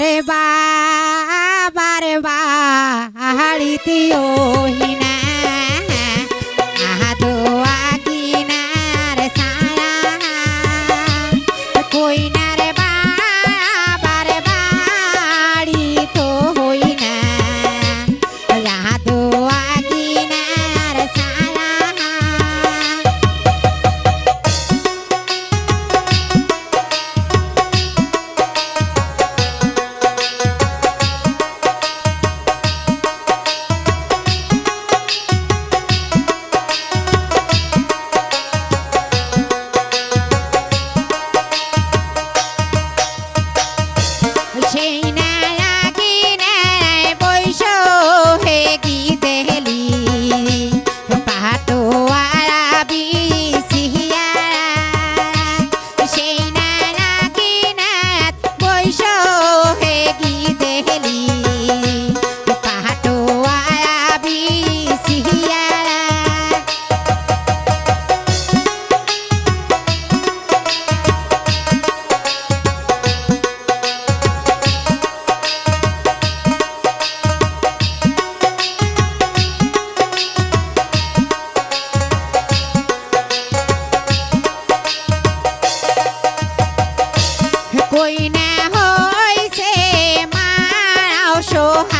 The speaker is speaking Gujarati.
અરે બા બારે બા હાળી તીઓ aloha.